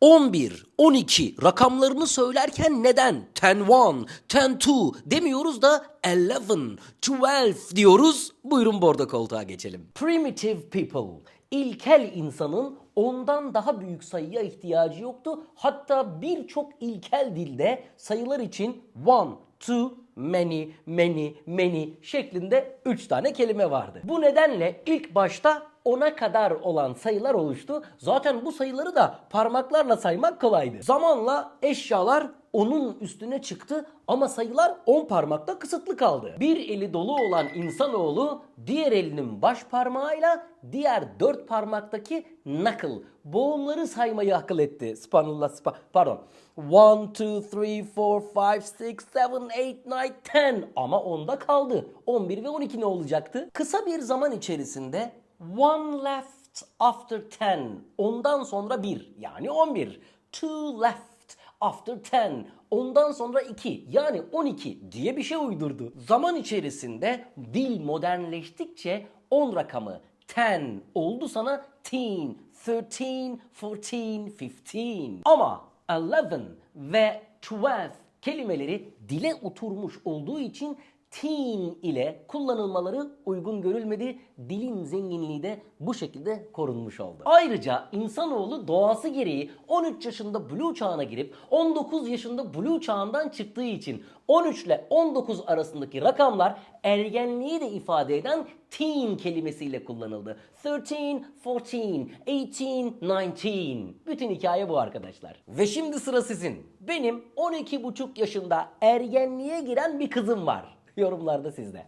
11, 12 rakamlarını söylerken neden 10 1, 10 2 demiyoruz da 11, 12 diyoruz? Buyurun bordo koltuğa geçelim. Primitive people, ilkel insanın ondan daha büyük sayıya ihtiyacı yoktu. Hatta birçok ilkel dilde sayılar için one, two, many, many, many şeklinde 3 tane kelime vardı. Bu nedenle ilk başta 10'a kadar olan sayılar oluştu. Zaten bu sayıları da parmaklarla saymak kolaydı. Zamanla eşyalar onun üstüne çıktı ama sayılar 10 parmakta kısıtlı kaldı. Bir eli dolu olan insanoğlu diğer elinin baş parmağıyla diğer dört parmaktaki knuckle boğumları saymayı akıl etti. Spanula spa pardon. 1, 2, 3, 4, 5, 6, 7, 8, 9, 10 ama onda kaldı. 11 ve 12 ne olacaktı? Kısa bir zaman içerisinde one left after 10 ondan sonra 1 yani 11. Two left after 10 ondan sonra 2 yani 12 diye bir şey uydurdu. Zaman içerisinde dil modernleştikçe 10 rakamı 10 oldu sana teen, 13, 14, 15. Ama 11 ve 12 kelimeleri dile oturmuş olduğu için teen ile kullanılmaları uygun görülmedi. Dilin zenginliği de bu şekilde korunmuş oldu. Ayrıca insanoğlu doğası gereği 13 yaşında blue çağına girip 19 yaşında blue çağından çıktığı için 13 ile 19 arasındaki rakamlar ergenliği de ifade eden teen kelimesiyle kullanıldı. 13, 14, 18, 19. Bütün hikaye bu arkadaşlar. Ve şimdi sıra sizin. Benim 12,5 yaşında ergenliğe giren bir kızım var. Yorumlarda sizde.